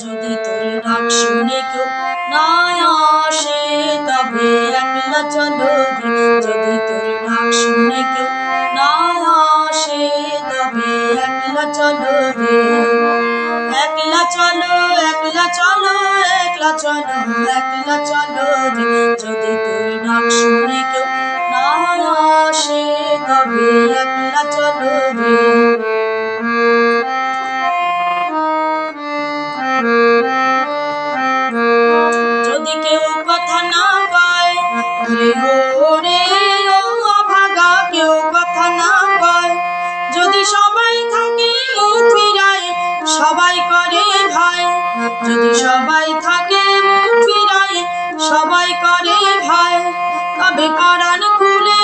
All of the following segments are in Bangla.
যদি তোর ডাক শুনে কেউ না আসে, তবে একলা চলো যদি তোর ডাক শুনে কেউ না আসে, তবে একলা চলো রে একলা চলো একলা চলো একলা চলো একলা চলো যদি তোর ডাক শুনে সবাই করে ভয়, তবে কারান খুলে।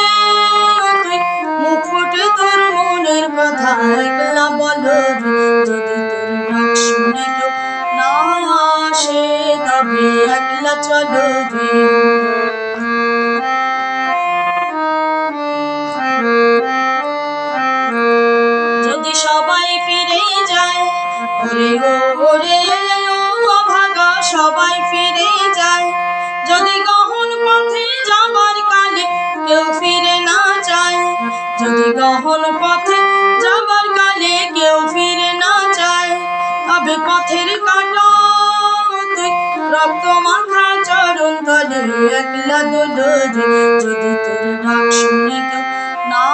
তুই মুখ ফুটে তোর মনের কথা একলা বলো যদি না আসে, তবে একলা চলো যদি সবাই ফিরে যায় যদি গহন পথে যাবার কালে কেউ ফিরে না তবে পথের কাটা রক্ত চরণ তলে একলা দোলো যদি তোর ডাক শুনে না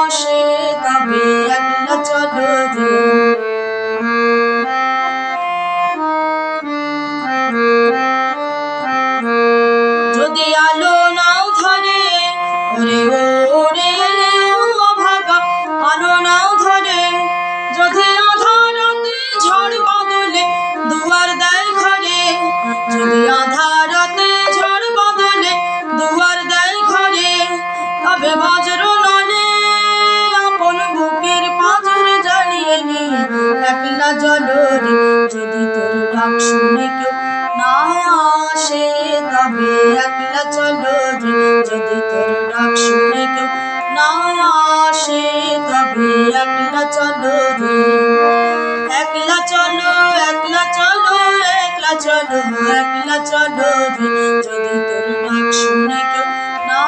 আসে তবে একলা চলো রে যদি আলো নাও ধরে, ওরে ওরে শুনে কেউ না আসে, তবে একলা চলো যদি তোর ডাক শুনে কেউ না আসে, তবে একলা চলো একলা চলো একলা চলো একলা চলো একলা চলো যদি তোর ডাক শুনে কেউ না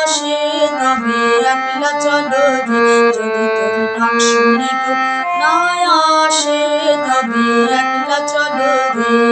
আসে, তবে একলা চলো যদি তোর ডাক শুনে কেউ না